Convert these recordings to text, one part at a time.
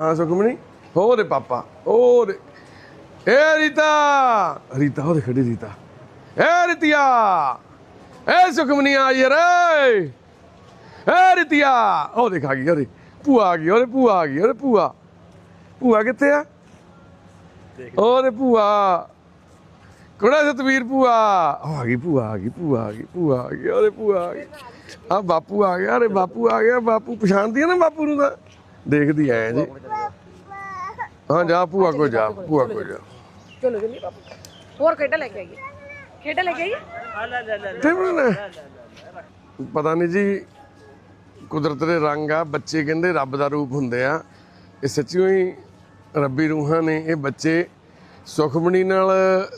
ਹਾਂ ਸੁਖਮਣੀ ਹੋ ਰੇ ਪਾਪਾ, ਹੋ ਰੇ। ਏ ਰੀਤਾ! ਰੀਤਾ ਹੋ ਖੜੀ ਰੀਤਾ। ਏ ਰਿਤਿਆ! ਏ ਸੁਖਮਣੀ ਆ ਯਾਰ ਏ ਰਿਤਿਆ! ਉਹ ਦੇਖ, ਆ ਗਈ, ਉਹਦੇ। ਭੂਆ ਆ ਗਈ, ਉਹਦੇ ਭੂਆ ਆ ਗਈ, ਉਹਦੇ ਭੂਆ। ਭੂਆ ਕਿੱਥੇ ਆ? ਓਰੇ ਭੂਆ। ਕੋੜਾ ਸਤਵੀਰ ਭੂਆ। ਉਹ ਆ ਗਈ, ਭੂਆ ਆ ਗਈ, ਭੂਆ ਆ ਗਈ, ਭੂਆ ਆ ਗਈ ਓਰੇ ਭੂਆ ਆ ਗਈ। ਆ ਬਾਪੂ ਆ ਗਿਆ, ਅਰੇ ਬਾਪੂ ਆ ਗਿਆ, ਬਾਪੂ ਪਛਾਣਦੀ ਆ ਨਾ ਬਾਪੂ ਨੂੰ ਤਾਂ। ਦੇਖਦੀ ਐ ਜੀ। ਹਾਂ ਜਾ ਭੂਆ ਕੋ ਜਾ ਭੂਆ ਕੋ ਜਾ। ਚਲੋ ਜਲਦੀ ਪਾਪਾ ਹੋਰ ਖੇਡਾਂ ਲੈ ਕੇ ਆਈਏ? ਖੇਡਾਂ ਲੈ ਕੇ ਆਈਏ? ਤੇ ਹੁਣ ਪਤਾ ਨਹੀਂ ਜੀ ਕੁਦਰਤ ਦੇ ਰੰਗ ਆ ਬੱਚੇ ਕਹਿੰਦੇ ਰੱਬ ਦਾ ਰੂਪ ਹੁੰਦੇ ਆ। ਇਹ ਸੱਚੀਓ ਹੀ ਰੱਬੀ ਰੂਹਾਂ ਨੇ ਇਹ ਬੱਚੇ। ਸੁਖਮਣੀ ਨਾਲ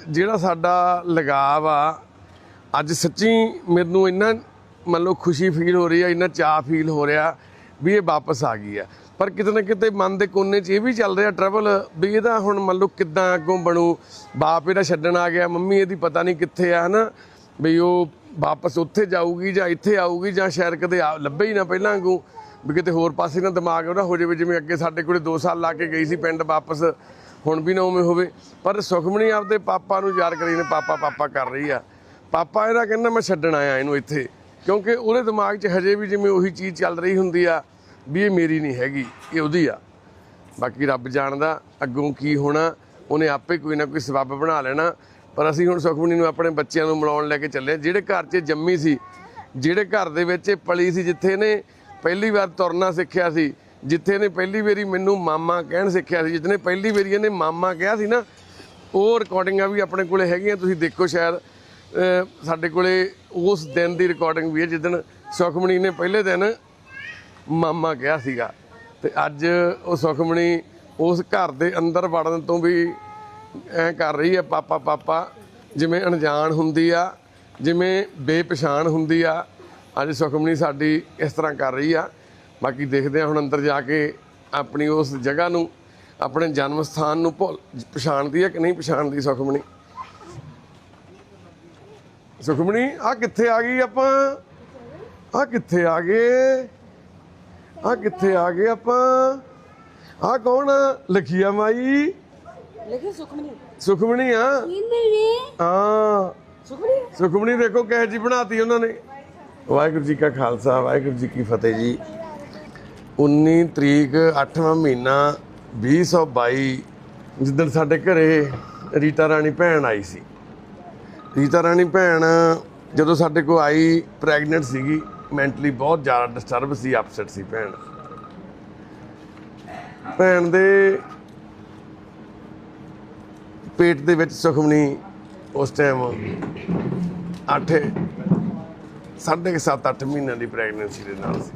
ਜਿਹੜਾ ਸਾਡਾ ਲਗਾਵ ਆ ਅੱਜ ਸੱਚੀ ਮੈਨੂੰ ਇੰਨਾ ਮੰਨ ਲਓ ਖੁਸ਼ੀ ਫੀਲ ਹੋ ਰਹੀ ਆ ਇੰਨਾ ਚਾਹ ਫੀਲ ਹੋ ਰਿਹਾ ਵੀ ਇਹ ਵਾਪਸ ਆ ਗਈ ਆ। ਪਰ ਕਿਤੇ ਨਾ ਕਿਤੇ ਮਨ ਦੇ ਕੋਨੇ 'ਚ ਇਹ ਵੀ ਚੱਲ ਰਿਹਾ ਟਰੈਵਲ ਵੀ ਇਹਦਾ ਹੁਣ ਮੰਨ ਲਓ ਕਿੱਦਾਂ ਅੱਗੋਂ ਬਣੂ। ਬਾਪ ਇਹਦਾ ਛੱਡਣ ਆ ਗਿਆ, ਮੰਮੀ ਇਹਦੀ ਪਤਾ ਨਹੀਂ ਕਿੱਥੇ ਆ, ਹਨਾ? ਵੀ ਉਹ ਵਾਪਸ ਉੱਥੇ ਜਾਊਗੀ ਜਾਂ ਇੱਥੇ ਆਊਗੀ ਜਾਂ ਸ਼ਾਇਦ ਕਦੇ ਆ- ਲੱਭੇ ਹੀ ਨਾ ਪਹਿਲਾਂ ਵਾਂਗੂ ਵੀ ਕਿਤੇ ਹੋਰ ਪਾਸੇ ਨਾ ਦਿਮਾਗ ਉਹਦਾ ਹੋ ਜਾਵੇ, ਜਿਵੇਂ ਅੱਗੇ ਸਾਡੇ ਕੋਲੇ 2 ਸਾਲ ਲਾ ਕੇ ਗਈ ਸੀ ਪਿੰਡ ਵਾਪਸ, ਹੁਣ ਵੀ ਨਾ ਉਵੇਂ ਹੋਵੇ। ਪਰ ਸੁਖਮਣੀ ਆਪਦੇ ਪਾਪਾ ਨੂੰ ਯਾਦ ਕਰੀ ਨੇ, ਪਾਪਾ ਪਾਪਾ ਕਰ ਰਹੀ ਆ। ਪਾਪਾ ਇਹਦਾ ਕਹਿੰਦਾ ਮੈਂ ਛੱਡਣ ਆਇਆ ਇਹਨੂੰ ਇੱਥੇ, ਕਿਉਂਕਿ ਉਹਦੇ ਦਿਮਾਗ 'ਚ ਹਜੇ ਵੀ ਜਿਵੇਂ ਉਹੀ ਚੀਜ਼ ਚੱਲ ਰਹੀ ਹੁੰਦੀ ਆ। ਵੀ ਇਹ ਮੇਰੀ ਨਹੀਂ ਹੈਗੀ, ਇਹ ਉਹਦੀ ਆ। ਬਾਕੀ ਰੱਬ ਜਾਣਦਾ ਅੱਗੋਂ ਕੀ ਹੋਣਾ, ਉਹਨੇ ਆਪੇ ਕੋਈ ਨਾ ਕੋਈ ਸਬੱਬ ਬਣਾ ਲੈਣਾ। ਪਰ ਅਸੀਂ ਹੁਣ ਸੁਖਮਣੀ ਨੂੰ ਆਪਣੇ ਬੱਚਿਆਂ ਨੂੰ ਮਿਲਾਉਣ ਲੈ ਕੇ ਚੱਲੇ ਜਿਹੜੇ ਘਰ 'ਚ ਇਹ ਜੰਮੀ ਸੀ, ਜਿਹੜੇ ਘਰ ਦੇ ਵਿੱਚ ਇਹ ਪਲੀ ਸੀ, ਜਿੱਥੇ ਨੇ ਪਹਿਲੀ ਵਾਰ ਤੁਰਨਾ ਸਿੱਖਿਆ ਸੀ, ਜਿੱਥੇ ਨੇ ਪਹਿਲੀ ਵਾਰੀ ਮੈਨੂੰ ਮਾਮਾ ਕਹਿਣ ਸਿੱਖਿਆ ਸੀ, ਜਿੱਥੇ ਪਹਿਲੀ ਵਾਰੀ ਇਹਨੇ ਮਾਮਾ ਕਿਹਾ ਸੀ ਨਾ, ਉਹ ਰਿਕਾਰਡਿੰਗਾਂ ਵੀ ਆਪਣੇ ਕੋਲੇ ਹੈਗੀਆਂ, ਤੁਸੀਂ ਦੇਖੋ ਸ਼ਾਇਦ ਸਾਡੇ ਕੋਲੇ ਉਸ ਦਿਨ ਦੀ ਰਿਕਾਰਡਿੰਗ ਵੀ ਹੈ, ਜਿਸ ਦਿਨ ਸੁਖਮਣੀ ਨੇ ਪਹਿਲੇ ਦਿਨ ਮਾਮਾ ਕਿਹਾ ਸੀਗਾ। ਤੇ ਅੱਜ ਉਹ ਸੁਖਮਣੀ ਉਸ ਘਰ ਦੇ ਅੰਦਰ ਵੜਨ ਤੋਂ ਵੀ ਐ ਕਰ ਰਹੀ ਹੈ, ਪਾਪਾ ਪਾਪਾ, ਜਿਵੇਂ ਅਣਜਾਣ ਹੁੰਦੀ ਆ, ਜਿਵੇਂ ਬੇਪਛਾਣ ਹੁੰਦੀ ਆ। ਅੱਜ ਸੁਖਮਣੀ ਸਾਡੀ ਇਸ ਤਰ੍ਹਾਂ ਕਰ ਰਹੀ ਆ। ਬਾਕੀ ਦੇਖਦੇ ਆ ਹੁਣ ਅੰਦਰ ਜਾ ਕੇ ਆਪਣੀ ਉਸ ਜਗ੍ਹਾ ਨੂੰ, ਆਪਣੇ ਜਨਮ ਸਥਾਨ ਨੂੰ ਭੁੱਲ, ਪਛਾਣਦੀ ਹੈ ਕਿ ਨਹੀਂ ਪਛਾਣਦੀ ਸੁਖਮਣੀ? ਸੁਖਮਣੀ ਆ ਕਿੱਥੇ ਆ ਗਈ ਆਪਾਂ? ਆ ਕਿੱਥੇ ਆ ਗਏ? ਆ ਕਿੱਥੇ ਆ ਗਏ ਆਪਾਂ? ਆ ਕੌਣ ਆ? ਲਖੀਆ ਮਾਈ। ਲੇਕਿਨ ਸੁਖਮਨੀ। ਸੁਖਮਣੀ ਆ? ਹਾਂ। ਸੁਖਮਨੀ? ਸੁਖਮਣੀ ਦੇਖੋ ਕਿਹੋ ਜੀ ਬਣਾਤੀ ਉਹਨਾਂ ਨੇ। ਵਾਹਿਗੁਰੂ ਜੀ ਕਾ ਖਾਲਸਾ ਵਾਹਿਗੁਰੂ ਜੀ ਕੀ ਫਤਿਹ ਜੀ। 19 ਤਰੀਕ 8ਵਾਂ ਮਹੀਨਾ 2022 ਜਿੱਦਣ ਸਾਡੇ ਘਰੇ ਰੀਤਾ ਰਾਣੀ ਭੈਣ ਆਈ ਸੀ। ਰੀਤਾ ਰਾਣੀ ਭੈਣ ਜਦੋਂ ਸਾਡੇ ਕੋਲ ਆਈ ਪ੍ਰੈਗਨੈਂਟ ਸੀਗੀ ਮੈਂਟਲੀ ਬਹੁਤ ਜ਼ਿਆਦਾ ਡਿਸਟਰਬ ਸੀ ਅਪਸੈਟ ਸੀ ਭੈਣ। ਭੈਣ ਦੇ ਪੇਟ ਦੇ ਵਿੱਚ ਸੁਖਮਣੀ ਉਸ ਟਾਈਮ 8 ਸਾਢੇ 7-8 ਮਹੀਨਿਆਂ ਦੀ ਪ੍ਰੈਗਨੈਂਸੀ ਦੇ ਨਾਲ ਸੀ।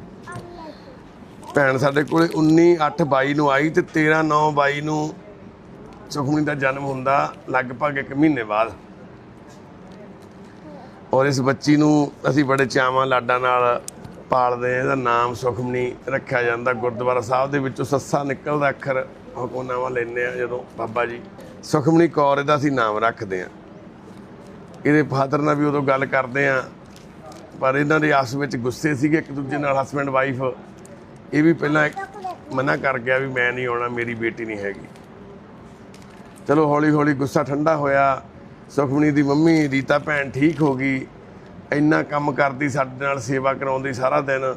ਭੈਣ ਸਾਡੇ ਕੋਲੇ 19 8 22 ਨੂੰ ਆਈ ਤੇ 13 9 22 ਨੂੰ ਸੁਖਮਨੀ ਦਾ ਜਨਮ ਹੁੰਦਾ ਲਗਭਗ 1 ਮਹੀਨੇ ਬਾਅਦ। ਔਰ ਇਸ ਬੱਚੀ ਨੂੰ ਅਸੀਂ ਬੜੇ ਚਾਵਾਂ ਲਾਡਾਂ ਨਾਲ ਪਾਲਦੇ ਹਾਂ, ਇਹਦਾ ਨਾਮ ਸੁਖਮਨੀ ਰੱਖਿਆ ਜਾਂਦਾ ਗੁਰਦੁਆਰਾ ਸਾਹਿਬ ਦੇ ਵਿੱਚੋਂ ਸੱਸਾ ਨਿਕਲਦਾ ਅੱਖਰ ਹੁਕਮਨਾਮਾ ਲੈਂਦੇ ਆ ਜਦੋਂ ਬਾਬਾ ਜੀ। ਸੁਖਮਨੀ ਕੌਰ ਇਹਦਾ ਅਸੀਂ ਨਾਮ ਰੱਖਦੇ ਆ ਇਹਦੇ ਫਾਦਰ ਨਾਲ ਵੀ ਉਦੋਂ ਗੱਲ ਕਰਦੇ ਆ ਪਰ ਇਹਨਾਂ ਦੇ ਆਸ ਵਿੱਚ ਗੁੱਸੇ ਸੀਗੇ ਇੱਕ ਦੂਜੇ ਨਾਲ ਹਸਬੰਡ ਵਾਈਫ ਇਹ ਵੀ ਪਹਿਲਾਂ ਮਨਾ ਕਰ ਗਿਆ ਵੀ ਮੈਂ ਨਹੀਂ ਆਉਣਾ, ਮੇਰੀ ਬੇਟੀ ਨਹੀਂ ਹੈਗੀ। ਚਲੋ ਹੌਲੀ ਹੌਲੀ ਗੁੱਸਾ ਠੰਡਾ ਹੋਇਆ। ਸੁਖਮਣੀ ਦੀ ਮੰਮੀ, ਰੀਤਾ ਭੈਣ ਠੀਕ ਹੋ ਗਈ। ਇੰਨਾ ਕੰਮ ਕਰਦੀ, ਸਾਡੇ ਨਾਲ ਸੇਵਾ ਕਰਾਉਂਦੀ ਸਾਰਾ ਦਿਨ।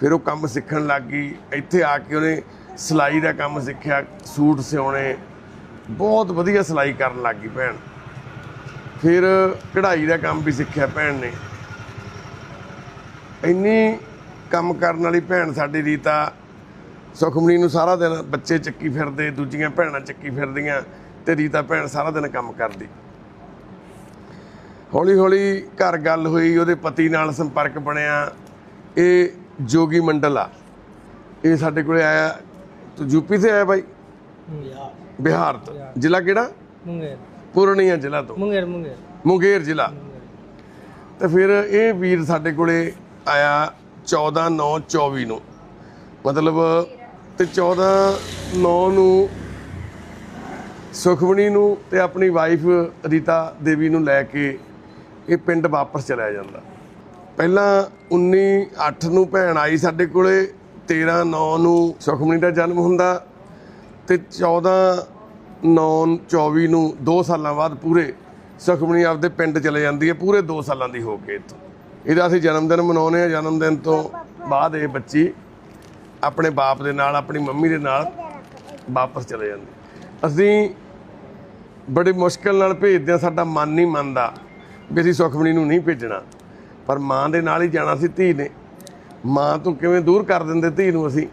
ਫਿਰ ਉਹ ਕੰਮ ਸਿੱਖਣ ਲੱਗ ਗਈ। ਇੱਥੇ ਆ ਕੇ ਉਹਨੇ ਸਿਲਾਈ ਦਾ ਕੰਮ ਸਿੱਖਿਆ, ਸੂਟ ਸਿਉਣੇ। ਬਹੁਤ ਵਧੀਆ ਸਿਲਾਈ ਕਰਨ ਲੱਗ ਗਈ ਭੈਣ। ਫਿਰ ਕਢਾਈ ਦਾ ਕੰਮ ਵੀ ਸਿੱਖਿਆ ਭੈਣ ਨੇ। ਇੰਨੀ ਕੰਮ ਕਰਨ ਵਾਲੀ ਭੈਣ ਸਾਡੀ ਰੀਤਾ। ਸੁਖਮਣੀ ਨੂੰ ਸਾਰਾ ਦਿਨ ਬੱਚੇ ਚੱਕੀ ਫਿਰਦੇ, ਦੂਜੀਆਂ ਭੈਣਾਂ ਚੱਕੀ ਫਿਰਦੀਆਂ ਤੇ ਰੀਤਾ ਭੈਣ ਸਾਰਾ ਦਿਨ ਕੰਮ ਕਰਦੀ। ਹੌਲੀ ਹੌਲੀ ਘਰ ਗੱਲ ਹੋਈ ਉਹਦੇ ਪਤੀ ਨਾਲ ਸੰਪਰਕ ਬਣਿਆ। ਇਹ ਜੋਗੀ ਮੰਡਲ ਆ। ਇਹ ਸਾਡੇ ਕੋਲੇ ਆਇਆ। ਤੂੰ ਯੂਪੀ ਤੇ ਆਇਆ ਬਾਈ? ਬਿਹਾਰ ਤੋਂ। ਜ਼ਿਲ੍ਹਾ ਕਿਹੜਾ? ਮੁੰਗੇਰ। ਪੁਰਨੀਆ ਜ਼ਿਲ੍ਹਾ ਤੋਂ। ਮੁੰਗੇਰ ਮੁੰਗੇਰ। ਮੁੰਗੇਰ ਜ਼ਿਲ੍ਹਾ। ਤੇ ਫਿਰ ਇਹ ਵੀਰ ਸਾਡੇ ਕੋਲੇ ਆਇਆ 14 9 24 ਨੂੰ। ਮਤਲਬ ਤੇ 14 9 ਨੂੰ ਸੁਖਵਣੀ ਨੂੰ ਤੇ ਆਪਣੀ ਵਾਈਫ ਰੀਤਾ ਦੇਵੀ ਨੂੰ ਲੈ ਕੇ ਇਹ ਪਿੰਡ ਵਾਪਸ ਚਲਿਆ ਜਾਂਦਾ। ਪਹਿਲਾਂ 19 8 ਨੂੰ ਭੈਣ ਆਈ ਸਾਡੇ ਕੋਲੇ 13 9 ਨੂੰ ਸੁਖਮਣੀ ਦਾ ਜਨਮ ਹੁੰਦਾ ਤੇ 14 9 24 ਨੂੰ 2 ਸਾਲਾਂ ਬਾਅਦ ਪੂਰੇ ਸੁਖਮਣੀ ਆਪਦੇ ਪਿੰਡ ਚਲੇ ਜਾਂਦੀ ਹੈ, ਪੂਰੇ 2 ਸਾਲਾਂ ਦੀ ਹੋ ਕੇ ਇੱਥੋਂ। ਇਹਦਾ ਅਸੀਂ ਜਨਮ ਦਿਨ ਮਨਾਉਂਦੇ ਆ ਜਨਮ ਦਿਨ ਤੋਂ ਬਾਅਦ ਇਹ ਬੱਚੀ ਆਪਣੇ ਬਾਪ ਦੇ ਨਾਲ, ਆਪਣੀ ਮੰਮੀ ਦੇ ਨਾਲ ਵਾਪਸ ਚਲੇ ਜਾਂਦੀ। ਅਸੀਂ ਬੜੀ ਮੁਸ਼ਕਲ ਨਾਲ ਭੇਜਦੇ ਆ ਸਾਡਾ ਮਨ ਨਹੀਂ ਮੰਨਦਾ। ਵੀ ਅਸੀਂ ਸੁਖਮਣੀ ਨੂੰ ਨਹੀਂ ਭੇਜਣਾ। ਪਰ ਮਾਂ ਦੇ ਨਾਲ ਹੀ ਜਾਣਾ ਸੀ ਧੀ ਨੇ। ਮਾਂ ਤੋਂ ਕਿਵੇਂ ਦੂਰ ਕਰ ਦਿੰਦੇ ਧੀ ਨੂੰ ਅਸੀਂ?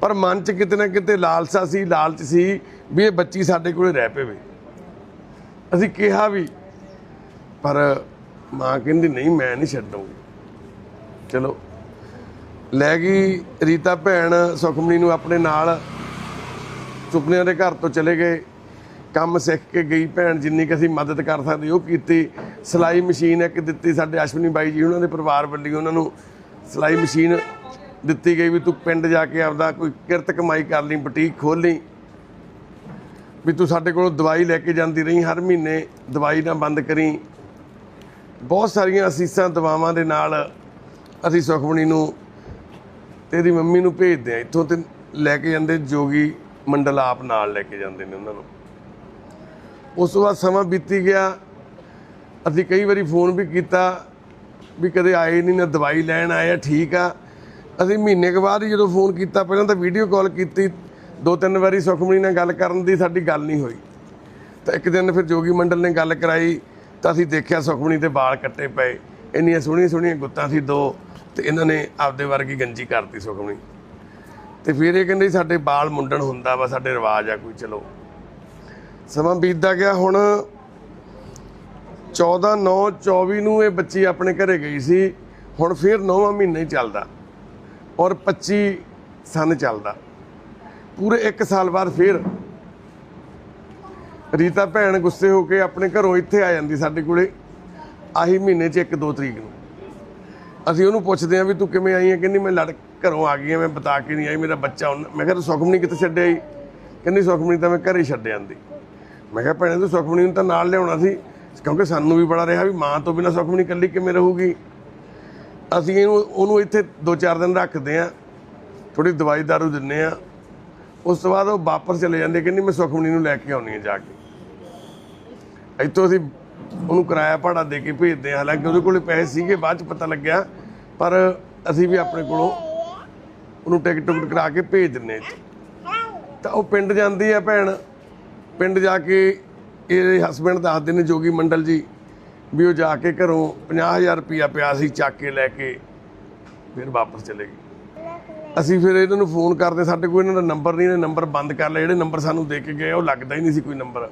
ਪਰ ਮਨ 'ਚ ਕਿਤੇ ਨਾ ਕਿਤੇ ਲਾਲਸਾ ਸੀ, ਲਾਲਚ ਸੀ ਵੀ ਇਹ ਬੱਚੀ ਸਾਡੇ ਕੋਲੇ ਰਹਿ ਪਵੇ। ਅਸੀਂ ਕਿਹਾ ਵੀ, ਪਰ ਮਾਂ ਕਹਿੰਦੀ, ਨਹੀਂ, ਮੈਂ ਨਹੀਂ ਛੱਡੂੰਗੀ ਚਲੋ। ਲੈ ਗਈ ਰੀਤਾ ਭੈਣ ਸੁਖਮਣੀ ਨੂੰ ਆਪਣੇ ਨਾਲ। ਸੁਪਨਿਆਂ ਦੇ ਘਰ ਤੋਂ ਚਲੇ ਗਏ। ਕੰਮ ਸਿੱਖ ਕੇ ਗਈ ਭੈਣ, ਜਿੰਨੀ ਕਿ ਅਸੀਂ ਮਦਦ ਕਰ ਸਕਦੇ, ਉਹ ਕੀਤੀ। ਸਿਲਾਈ ਮਸ਼ੀਨ ਇੱਕ ਦਿੱਤੀ ਸਾਡੇ ਅਸ਼ਵਨੀ ਬਾਈ ਜੀ, ਉਹਨਾਂ ਦੇ ਪਰਿਵਾਰ ਵੱਲੋਂ ਉਹਨਾਂ ਨੂੰ ਸਿਲਾਈ ਮਸ਼ੀਨ ਦਿੱਤੀ ਗਈ ਵੀ ਤੂੰ ਪਿੰਡ ਜਾ ਕੇ ਆਪਦਾ ਕੋਈ ਕਿਰਤ ਕਮਾਈ ਕਰ ਲਈ, ਬੁਟੀਕ ਖੋਲ ਲਈ। ਵੀ ਤੂੰ ਸਾਡੇ ਕੋਲੋਂ ਦਵਾਈ ਲੈ ਕੇ ਜਾਂਦੀ ਰਹੀ, ਹਰ ਮਹੀਨੇ ਦਵਾਈ ਨਾ ਬੰਦ ਕਰੀ। ਬਹੁਤ ਸਾਰੀਆਂ ਅਸੀਸਾਂ ਦਵਾਵਾਂ ਦੇ ਨਾਲ ਅਸੀਂ ਸੁਖਮਣੀ ਨੂੰ ਤੇਰੀ ਮੰਮੀ ਨੂੰ ਭੇਜਦੇ ਆ ਇੱਥੋਂ ਤੇ ਲੈ ਕੇ ਜਾਂਦੇ ਜੋਗੀ ਮੰਡਲ ਆਪ ਨਾਲ ਲੈ ਕੇ ਜਾਂਦੇ ਨੇ ਉਹਨਾਂ ਨੂੰ। ਉਸ ਤੋਂ ਬਾਅਦ ਸਮਾਂ ਬੀਤੀ ਗਿਆ। ਅਸੀਂ ਕਈ ਵਾਰੀ ਫੋਨ ਵੀ ਕੀਤਾ ਵੀ ਕਦੇ ਆਏ ਨਹੀਂ, ਨਾ ਦਵਾਈ ਲੈਣ ਆਏ ਆ, ਠੀਕ ਆ। ਅਸੀਂ ਮਹੀਨੇ ਕੁ ਬਾਅਦ ਹੀ ਜਦੋਂ ਫੋਨ ਕੀਤਾ, ਪਹਿਲਾਂ ਤਾਂ ਵੀਡੀਓ ਕਾਲ ਕੀਤੀ। ਦੋ ਤਿੰਨ ਵਾਰੀ ਸੁਖਮਣੀ ਨਾਲ ਗੱਲ ਕਰਨ ਦੀ ਸਾਡੀ ਗੱਲ ਨਹੀਂ ਹੋਈ। ਤਾਂ ਇੱਕ ਦਿਨ ਫਿਰ ਜੋਗੀ ਮੰਡਲ ਨੇ ਗੱਲ ਕਰਾਈ, ਤਾਂ ਅਸੀਂ ਦੇਖਿਆ ਸੁਖਮਣੀ ਦੇ ਵਾਲ ਕੱਟੇ ਪਏ। ਇੰਨੀਆਂ ਸੋਹਣੀਆਂ ਸੋਹਣੀਆਂ ਗੁੱਤਾਂ ਸੀ ਦੋ, ਤੇ ਇਹਨਾਂ ਨੇ ਆਪਦੇ ਵਰਗੀ ਗੰਜੀ ਕਰਤੀ ਸੁਖਮਣੀ ਤੇ ਫਿਰ ਇਹ ਕਹਿੰਦੇ ਸਾਡੇ ਵਾਲ ਮੁੰਡਣ ਹੁੰਦਾ ਵਾ, ਸਾਡੇ ਰਿਵਾਜ ਆ ਕੋਈ, ਚਲੋ। ਸਮਾਂ ਬੀਤਦਾ ਗਿਆ, ਹੁਣ 14 9 24 ਨੂੰ ਇਹ ਬੱਚੀ ਆਪਣੇ ਘਰੇ ਗਈ ਸੀ। ਹੁਣ ਫਿਰ 9ਵਾਂ ਮਹੀਨਾ ਹੀ ਚੱਲਦਾ ਔਰ 25 ਸਨ ਚੱਲਦਾ। ਪੂਰੇ 1 ਸਾਲ ਬਾਅਦ ਫਿਰ ਰੀਤਾ ਭੈਣ ਗੁੱਸੇ ਹੋ ਕੇ ਆਪਣੇ ਘਰੋਂ ਇੱਥੇ ਆ ਜਾਂਦੀ ਸਾਡੇ ਕੋਲੇ ਆਹੀ ਮਹੀਨੇ 'ਚ 1 2 ਤਰੀਕ ਨੂੰ। ਅਸੀਂ ਉਹਨੂੰ ਪੁੱਛਦੇ ਆ ਵੀ ਤੂੰ ਕਿਵੇਂ ਆਈ ਹੈ? ਕਹਿੰਦੀ ਮੈਂ ਲੜ ਘਰੋਂ ਆ ਗਈ ਹਾਂ, ਮੈਂ ਬਤਾ ਕੇ ਨਹੀਂ ਆਈ, ਮੇਰਾ ਬੱਚਾ ਹੁਣ। ਮੈਂ ਕਿਹਾ ਤੂੰ ਸੁਖਮਣੀ ਕਿੱਥੇ ਛੱਡਿਆ ਆਈ ਕਹਿੰਦੀ ਸੁਖਮਣੀ ਤਾਂ ਮੈਂ ਘਰੇ ਛੱਡ ਆਂਦੀ। ਮੈਂ ਕਿਹਾ ਭੈਣੇ ਤੂੰ ਸੁਖਮਣੀ ਨੂੰ ਤਾਂ ਨਾਲ ਲਿਆਉਣਾ ਸੀ। ਕਿਉਂਕਿ ਸਾਨੂੰ ਵੀ ਬੜਾ ਰਿਹਾ ਵੀ ਮਾਂ ਤੋਂ ਬਿਨਾਂ ਸੁਖਮਣੀ ਇਕੱਲੀ ਕਿਵੇਂ ਰਹੂਗੀ। ਅਸੀਂ ਇਹਨੂੰ, ਉਹਨੂੰ ਇੱਥੇ 2-4 ਦਿਨ ਰੱਖਦੇ ਆ ਥੋੜੀ ਦਵਾਈ ਦਾਰੂ ਦਿੰਨੇ ਆ ਉਸ ਤੋਂ ਬਾਅਦ ਉਹ ਵਾਪਸ ਚਲੇ ਜਾਂਦੇ ਕਹਿੰਦੀ ਮੈਂ ਸੁਖਮਣੀ ਨੂੰ ਲੈ ਕੇ ਆਉਣੀ ਹੈ ਜਾ ਕੇ। ਇੱਥੋਂ ਅਸੀਂ ਉਹਨੂੰ ਕਿਰਾਇਆ ਭਾੜਾ ਦੇ ਕੇ ਭੇਜਦੇ ਹਾਂ, ਹਾਲਾਂਕਿ ਉਹਦੇ ਕੋਲੇ ਪੈਸੇ ਸੀਗੇ, ਬਾਅਦ ਚ ਪਤਾ ਲੱਗਿਆ, ਪਰ ਅਸੀਂ ਵੀ ਆਪਣੇ ਕੋਲੋਂ ਉਹਨੂੰ ਟਿਕਟ ਟੁਕਟ ਕਰਾ ਕੇ ਭੇਜ ਦਿੰਨੇ ਇੱਥੇ। ਤਾਂ ਉਹ ਪਿੰਡ ਜਾਂਦੀ ਆ ਭੈਣ, ਪਿੰਡ ਜਾ ਕੇ ਇਹਦੇ ਹਸਬੰਡ ਦੱਸਦੇ ਨੇ, ਜੋਗੀ ਮੰਡਲ ਜੀ, ਵੀ ਉਹ ਜਾ ਕੇ ਘਰੋਂ 50000 ਰੁਪਇਆ ਪਿਆ ਸੀ ਚੱਕ ਕੇ ਲੈ ਕੇ, ਫਿਰ ਵਾਪਸ ਚਲੇ ਗਏ। ਅਸੀਂ ਫਿਰ ਇਹਨਾਂ ਨੂੰ ਫੋਨ ਕਰਦੇ, ਸਾਡੇ ਕੋਲ ਇਹਨਾਂ ਦਾ ਨੰਬਰ ਨਹੀਂ, ਇਹਨੇ ਨੰਬਰ ਬੰਦ ਕਰ ਲਿਆ, ਜਿਹੜੇ ਨੰਬਰ ਸਾਨੂੰ ਦੇ ਕੇ ਗਏ, ਉਹ ਲੱਗਦਾ ਹੀ ਨਹੀਂ ਸੀ ਕੋਈ ਨੰਬਰ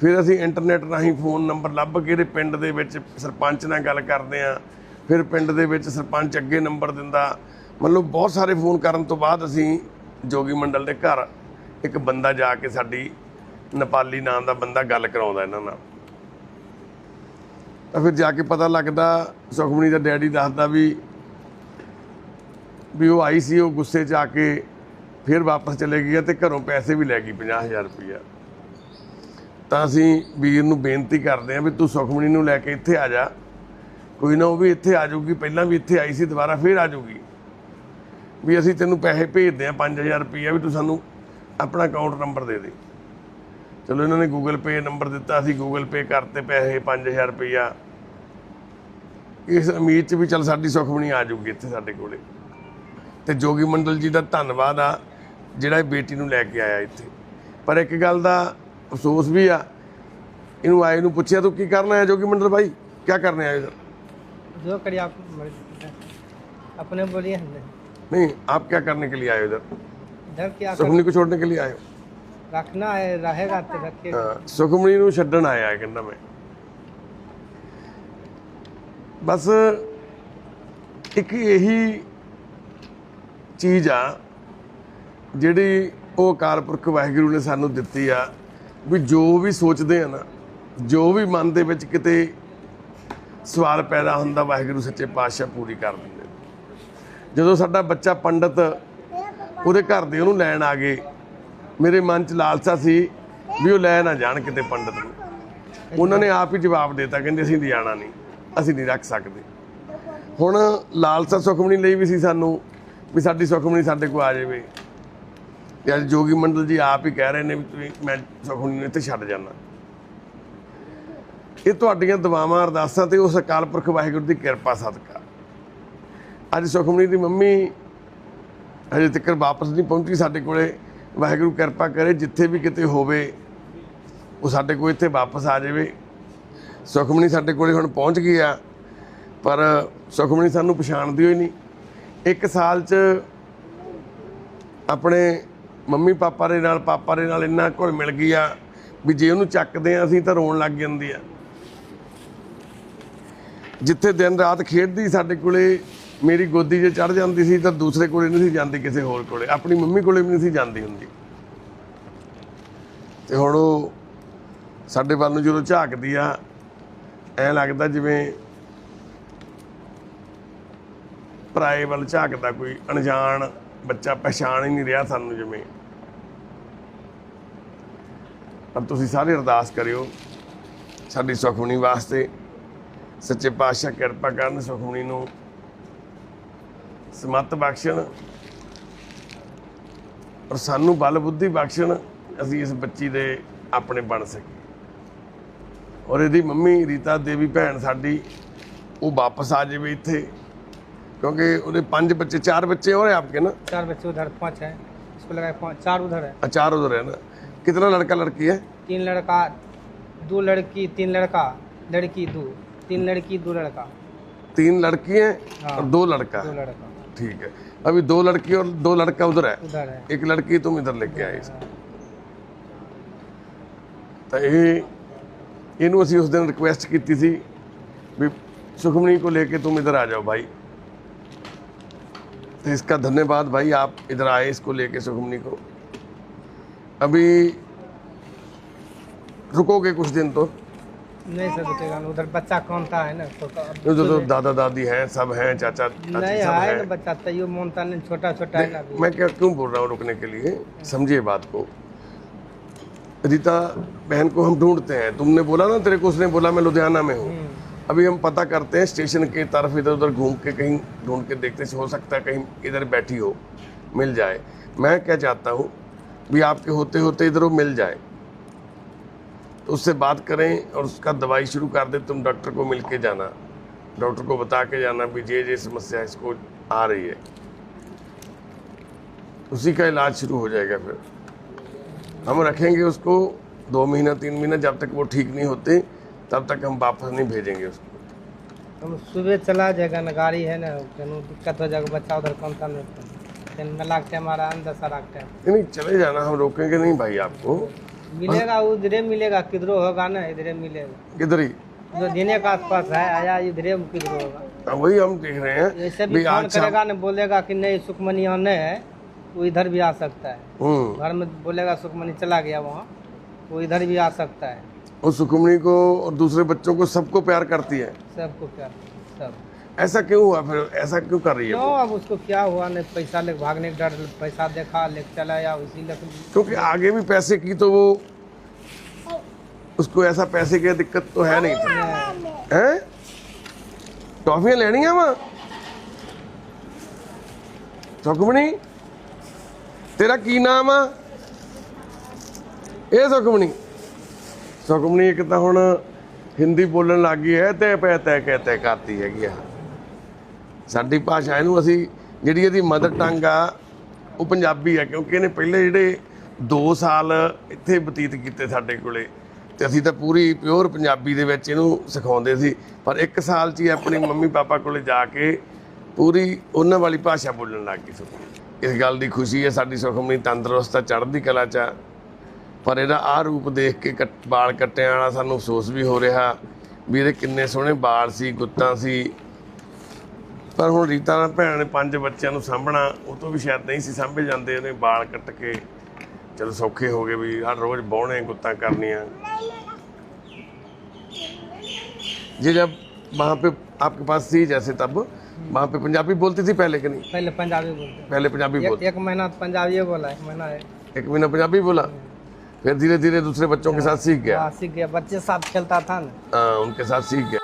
ਫਿਰ ਅਸੀਂ ਇੰਟਰਨੈਟ ਰਾਹੀਂ ਫੋਨ ਨੰਬਰ ਲੱਭ ਕੇ ਇਹਦੇ ਪਿੰਡ ਦੇ ਵਿੱਚ ਸਰਪੰਚ ਨਾਲ ਗੱਲ ਕਰਦੇ ਆ ਫਿਰ ਪਿੰਡ ਦੇ ਵਿੱਚ ਸਰਪੰਚ ਅੱਗੇ ਨੰਬਰ ਦਿੰਦਾ। ਮਤਲਬ ਬਹੁਤ ਸਾਰੇ ਫੋਨ ਕਰਨ ਤੋਂ ਬਾਅਦ ਅਸੀਂ ਜੋਗੀ ਮੰਡਲ ਦੇ ਘਰ ਇੱਕ ਬੰਦਾ ਜਾ ਕੇ ਸਾਡੀ ਨੇਪਾਲੀ ਨਾਂ ਦਾ ਬੰਦਾ ਗੱਲ ਕਰਾਉਂਦਾ ਇਹਨਾਂ ਨਾਲ। ਤਾਂ ਫਿਰ ਜਾ ਕੇ ਪਤਾ ਲੱਗਦਾ ਸੁਖਮਣੀ ਦਾ ਡੈਡੀ ਦੱਸਦਾ ਵੀ ਵੀ ਉਹ ਆਈ ਸੀ, ਉਹ ਗੁੱਸੇ 'ਚ ਆ ਕੇ ਫਿਰ ਵਾਪਸ ਚਲੇ ਗਈ ਆ ਤੇ ਘਰੋਂ ਪੈਸੇ ਵੀ ਲੈ ਗਈ 50000 ਰੁਪਇਆ ਤਾਂ ਅਸੀਂ ਵੀਰ ਨੂੰ ਬੇਨਤੀ ਕਰਦੇ ਹਾਂ ਵੀ ਤੂੰ ਸੁਖਮਣੀ ਨੂੰ ਲੈ ਕੇ ਇੱਥੇ ਆ ਜਾ। ਕੋਈ ਨਾ ਉਹ ਵੀ ਇੱਥੇ ਆ ਜਾਊਗੀ, ਪਹਿਲਾਂ ਵੀ ਇੱਥੇ ਆਈ ਸੀ, ਦੁਬਾਰਾ ਫਿਰ ਆ ਜਾਊਗੀ। ਵੀ ਅਸੀਂ ਤੈਨੂੰ ਪੈਸੇ ਭੇਜਦੇ ਆ 5000 ਰੁਪਇਆ ਵੀ ਤੂੰ ਸਾਨੂੰ ਆਪਣਾ ਅਕਾਊਂਟ ਨੰਬਰ ਦੇ ਦੇ। ਚਲੋ ਇਹਨਾਂ ਨੇ ਗੂਗਲ ਪੇ ਨੰਬਰ ਦਿੱਤਾ ਅਸੀਂ ਗੂਗਲ ਪੇ ਕਰਤੇ ਪੈਸੇ 5000 ਰੁਪਇਆ ਇਸ ਉਮੀਦ 'ਚ ਵੀ ਚਲ ਸਾਡੀ ਸੁਖਮਣੀ ਆ ਜਾਊਗੀ ਇੱਥੇ ਸਾਡੇ ਕੋਲੇ ਤੇ ਜੋਗੀ ਮੰਡਲ ਜੀ ਦਾ ਧੰਨਵਾਦ ਆ ਜਿਹੜਾ ਇਹ ਬੇਟੀ ਨੂੰ ਲੈ ਕੇ ਆਇਆ ਇੱਥੇ ਪਰ ਇੱਕ ਗੱਲ ਦਾ ਅਫਸੋਸ ਵੀ ਆ ਇਹਨੂੰ ਆਏ ਨੂੰ ਪੁੱਛਿਆ ਤੂੰ ਕੀ ਕਰਨਾ ਹੈ ਜੋਗੀ ਮੰਡਲ ਭਾਈ ਕੀ ਕਰਨੇ ਆਏ ਇਧਰ जो करिए आप मर्जी अपने बोलिए हमने नहीं आप क्या करने के लिए आए हो इधर इधर क्या कर, सुखमनी को छोड़ने के लिए आए हो ਸੁਖਮਣੀ ਨੂੰ ਛੱਡਣ ਆਇਆ ਕਹਿੰਦਾ ਮੈਂ। ਬਸ ਇੱਕ ਇਹੀ ਚੀਜ਼ ਆ, ਜਿਹੜੀ ਉਹ ਅਕਾਲ ਪੁਰਖ ਵਾਹਿਗੁਰੂ ਨੇ ਸਾਨੂੰ ਦਿੱਤੀ ਆ, ਵੀ ਜੋ ਵੀ ਸੋਚਦੇ ਆ ਨਾ, ਜੋ ਵੀ ਮਨ ਦੇ ਵਿੱਚ ਕਿਤੇ ਸਵਾਲ ਪੈਦਾ ਹੁੰਦਾ, ਵਾਹਿਗੁਰੂ ਸੱਚੇ ਪਾਤਸ਼ਾਹ ਪੂਰੀ ਕਰ ਦਿੰਦੇ ਜਦੋਂ ਸਾਡਾ ਬੱਚਾ ਪੰਡਤ ਉਹਦੇ ਘਰ ਦੇ ਉਹਨੂੰ ਲੈਣ ਆ ਗਏ ਮੇਰੇ ਮਨ 'ਚ ਲਾਲਸਾ ਸੀ ਵੀ ਉਹ ਲੈ ਨਾ ਜਾਣ ਕਿਤੇ ਪੰਡਤ ਨੂੰ। ਉਹਨਾਂ ਨੇ ਆਪ ਹੀ ਜਵਾਬ ਦਿੱਤਾ, ਕਹਿੰਦੇ ਅਸੀਂ ਲਿਜਾਣਾ ਨਹੀਂ, ਅਸੀਂ ਨਹੀਂ ਰੱਖ ਸਕਦੇ। ਹੁਣ ਲਾਲਸਾ ਸੁਖਮਣੀ ਲਈ ਵੀ ਸੀ ਸਾਨੂੰ, ਵੀ ਸਾਡੀ ਸੁਖਮਣੀ ਸਾਡੇ ਕੋਲ ਆ ਜਾਵੇ। ਤੇ ਅੱਜ ਜੋਗੀ ਮੰਡਲ ਜੀ ਆਪ ਹੀ ਕਹਿ ਰਹੇ ਨੇ ਵੀ ਤੁਸੀਂ, ਮੈਂ ਸੁਖਮਨੀ ਨੂੰ ਇੱਥੇ ਛੱਡ ਜਾਣਾ ਇਹ ਤੁਹਾਡੀਆਂ ਦੁਆਵਾਂ ਅਰਦਾਸਾਂ ਤੇ ਉਸ ਅਕਾਲ ਪੁਰਖ ਵਾਹਿਗੁਰੂ ਦੀ ਕਿਰਪਾ ਸਦਕਾ। ਅੱਜ ਸੁਖਮਨੀ ਦੀ ਮੰਮੀ ਹਜੇ ਤੱਕ ਵਾਪਸ ਨਹੀਂ ਪਹੁੰਚੀ ਸਾਡੇ ਕੋਲੇ। ਵਾਹਿਗੁਰੂ ਕਿਰਪਾ ਕਰੇ, ਜਿੱਥੇ ਵੀ ਕਿਤੇ ਹੋਵੇ, ਉਹ ਸਾਡੇ ਕੋਲ ਇੱਥੇ ਵਾਪਸ ਆ ਜਾਵੇ। ਸੁਖਮਣੀ ਸਾਡੇ ਕੋਲੇ ਹੁਣ ਪਹੁੰਚ ਗਈ ਆ, ਪਰ ਸੁਖਮਣੀ ਸਾਨੂੰ ਪਛਾਣਦੀ ਹੋਈ ਨਹੀਂ। ਇੱਕ ਸਾਲ 'ਚ ਆਪਣੇ ਮੰਮੀ ਪਾਪਾ ਦੇ ਨਾਲ, ਪਾਪਾ ਦੇ ਨਾਲ ਇੰਨਾ ਘੁਲ ਮਿਲ ਗਈ ਆ ਵੀ ਜੇ ਉਹਨੂੰ ਚੱਕਦੇ ਆ, ਅਸੀਂ ਤਾਂ ਰੋਣ ਲੱਗ ਜਾਂਦੇ ਆ। ਜਿੱਥੇ ਦਿਨ ਰਾਤ ਖੇਡਦੀ ਸਾਡੇ ਕੋਲੇ ਮੇਰੀ ਗੋਦੀ 'ਚ ਚੜ ਜਾਂਦੀ ਸੀ ਤਾਂ ਦੂਸਰੇ ਕੋਲੇ ਨਹੀਂ ਸੀ ਜਾਂਦੀ ਕਿਸੇ ਹੋਰ ਕੋਲੇ। ਆਪਣੀ ਮੰਮੀ ਕੋਲੇ ਵੀ ਨਹੀਂ ਸੀ ਜਾਂਦੀ ਹੁੰਦੀ। ਤੇ ਹੁਣ ਉਹ ਸਾਡੇ ਵੱਲ ਨੂੰ ਜਦੋਂ ਝਾਕਦੀ ਆ, ਐ ਲੱਗਦਾ ਜਿਵੇਂ ਪਰਾਏ ਵੱਲ ਝਾਕਦਾ ਕੋਈ ਅਣਜਾਣ ਬੱਚਾ ਪਛਾਣ ਹੀ ਨਹੀਂ ਰਿਹਾ ਸਾਨੂੰ ਜਿਵੇਂ। ਪਰ ਤੁਸੀਂ ਸਾਰੇ ਅਰਦਾਸ ਕਰਿਓ, ਸਾਡੀ ਸੁਖਮਣੀ ਵਾਸਤੇ ਸੱਚੇ ਪਾਤਸ਼ਾਹ ਕਿਰਪਾ ਕਰਨ ਸੁਖਮਣੀ ਨੂੰ ਸਮਤ ਬਖਸ਼ਣ ਔਰ ਸਾਨੂੰ ਬਲ ਬੁੱਧੀ ਬਖਸ਼ਣ ਅਸੀਂ ਇਸ ਬੱਚੀ ਦੇ ਆਪਣੇ ਬਣ ਸਕੀਏ ਔਰ ਇਹਦੀ ਮੰਮੀ ਰੀਤਾ ਦੇਵੀ ਭੈਣ ਸਾਡੀ ਉਹ ਵਾਪਸ ਆ ਜਾਵੇ ਇੱਥੇ ਕਿਉਂਕਿ ਉਹਦੇ ਪੰਜ ਬੱਚੇ ਚਾਰ ਬੱਚੇ ਹੋਰ ਹੈ ਆਪਕੇ ਨਾ चार बच्चे उधर पाँच हैं इसको लगाए पाँच चार उधर है आ, चार उधर है ना कितना लड़का लड़की है तीन लड़का दो लड़की तीन लड़का लड़की दो तीन लड़की दो लड़का तीन लड़की हैं हाँ। और दो लड़का दो है लड़का ठीक है। अभी दो लड़की और दो लड़का उधर है। है। एक लड़की तुम इधर लेके आए तो ये इन असी उस दिन रिक्वेस्ट की थी भी सुखमनी को लेके तुम इधर आ जाओ भाई। तो इसका धन्यवाद भाई आप इधर आए इसको लेके सुखमनी को। अभी रुकोगे कुछ दिन तो? नहीं सर रुकेगा उधर बच्चा कौन था है ना? तो अब जो जो दादा दादी हैं सब हैं चाचा नहीं ना बच्चा तैयो मोनता नहीं छोटा छोटा है ना मैं क्या क्यों बोल रहा हूँ रुकने के लिए? समझिए बात को। रीता बहन को हम ढूंढते हैं। तुमने बोला ना तेरे को उसने बोला मैं लुधियाना में हूँ। हम्म, अभी हम पता करते हैं स्टेशन के तरफ़ इधर उधर घूम के कहीं ढूंढ के देखते हो सकता है कहीं इधर बैठी हो मिल जाए। मैं क्या चाहता हूँ भी आपके होते होते इधर वो मिल जाए। तो उससे बात करें और उसका दवाई शुरू कर दे तुम डॉक्टर को मिल के जाना। डॉक्टर को बता के जाना भी ये ये समस्या इसको आ रही है। उसी का इलाज शुरू हो जाएगा फिर। हम रखेंगे उसको दो महीना तीन महीना जब तक वो ठीक नहीं होते तब तक हम वापस नहीं भेजेंगे उसको। हम सुबह चला जाएगा ना गाड़ी है ना कहीं दिक्कत हो जाएगा बच्चा उधर कौन था नहीं में लागते हमारा अंदर सा नहीं नहीं, चले जाना हम रोकेंगे नहीं भाई आपको। मिलेगा उधरे मिलेगा किधरो होगा ना इधरे मिलेगा। किधर ही? जो देने का आसपास है आया इधरे किधरो होगा। हाँ, वही हम देख रहे हैं ऐसे भी फ़ोन करेगा ना बोलेगा कि नहीं सुखमनी यहाँ नहीं है वो इधर भी आ सकता है। हम्म। घर में बोलेगा सुखमनी चला गया वहाँ वो इधर भी आ सकता है। वो सुखमणी को और दूसरे बच्चों को सबको प्यार करती है? सबको प्यार सब। ऐसा क्यों हुआ फिर ऐसा क्यों कर रही है क्यों वो? अब उसको क्या हुआ नहीं पैसा ले भागने का डर पैसा देखा ले चला या इसी लेके क्योंकि आगे भी पैसे की तो वो उसको ऐसा पैसे की दिक्कत तो है नहीं था हैं टॉफियां लेनी है वहां ਸੁਖਮਣੀ ਤੇਰਾ ਕੀ ਨਾਮ ਆ ਇਹ ਸੁਖਮਣੀ ਸੁਖਮਣੀ ਇੱਕ ਤਾਂ ਹੁਣ ਹਿੰਦੀ ਬੋਲਣ ਲੱਗ ਗਈ ਹੈ ਤੇ ਪੈ ਤੈ ਕਹਿ ਤੈ ਕਰਤੀ ਹੈਗੀ ਆ ਸਾਡੀ ਭਾਸ਼ਾ ਇਹਨੂੰ ਅਸੀਂ ਜਿਹੜੀ ਇਹਦੀ ਮਦਰ ਟੰਗ ਆ, ਉਹ ਪੰਜਾਬੀ ਆ, ਕਿਉਂਕਿ ਇਹਨੇ ਪਹਿਲੇ ਜਿਹੜੇ 2 ਸਾਲ ਇੱਥੇ ਬਤੀਤ ਕੀਤੇ ਸਾਡੇ ਕੋਲੇ, ਤੇ ਅਸੀਂ ਤਾਂ ਪੂਰੀ ਪਿਓਰ ਪੰਜਾਬੀ ਦੇ ਵਿੱਚ ਇਹਨੂੰ ਸਿਖਾਉਂਦੇ ਸੀ। ਪਰ 1 ਸਾਲ 'ਚ ਹੀ ਆਪਣੀ ਮੰਮੀ ਪਾਪਾ ਕੋਲੇ ਜਾ ਕੇ ਪੂਰੀ ਉਹਨਾਂ ਵਾਲੀ ਭਾਸ਼ਾ ਬੋਲਣ ਲੱਗ ਗਈ ਸੀ। ਇਸ ਗੱਲ ਦੀ ਖੁਸ਼ੀ ਹੈ, ਸਾਡੀ ਸੁਖਮਣੀ ਤੰਦਰੁਸਤ ਆ, ਚੜ੍ਹਦੀ ਕਲਾ 'ਚ ਆ। ਪਰ ਇਹਦਾ ਆਹ ਰੂਪ ਦੇਖ ਕੇ ਕੱਟ- ਵਾਲ ਕੱਟਿਆਂ ਵਾਲਾ ਸਾਨੂੰ ਅਫਸੋਸ ਵੀ ਹੋ ਰਿਹਾ, ਵੀ ਇਹਦੇ ਕਿੰਨੇ ਸੋਹਣੇ ਬਾਲ ਸੀ, ਗੁੱਤਾਂ ਸੀ ਪਰ ਹੁਣ ਰੀਤਾ ਨਾਲ ਭੈਣ ਨੇ ਪੰਜ ਬੱਚਿਆਂ ਨੂੰ ਸਾਂਭਣਾ ਉਹ ਤੋਂ ਵੀ ਸ਼ਾਇਦ ਨਹੀਂ ਸੀ ਸਾਂਭੇ ਜਾਂਦੇ ਉਹਨੇ ਵਾਲ ਕੱਟ ਕੇ ਚਲੋ ਸੌਖੇ ਹੋ ਗਏ ਵੀ ਹਰ ਰੋਜ਼ ਬੌਣੇ ਗੁੱਤਾਂ ਕਰਨੀਆਂ जी जब वहाँ पे आपके पास थी जैसे तब वहाँ पे पंजाबी बोलती थी पहले कि नहीं पहले पंजाबी बोलते पहले पंजाबी एक, बोलती एक महीना तो पंजाबी बोला एक महीना है एक महीना पंजाबी बोला फिर धीरे धीरे दूसरे बच्चों के साथ सीख गया हाँ, सीख गया बच्चे साथ खेलता था ना हाँ, उनके साथ सीख गया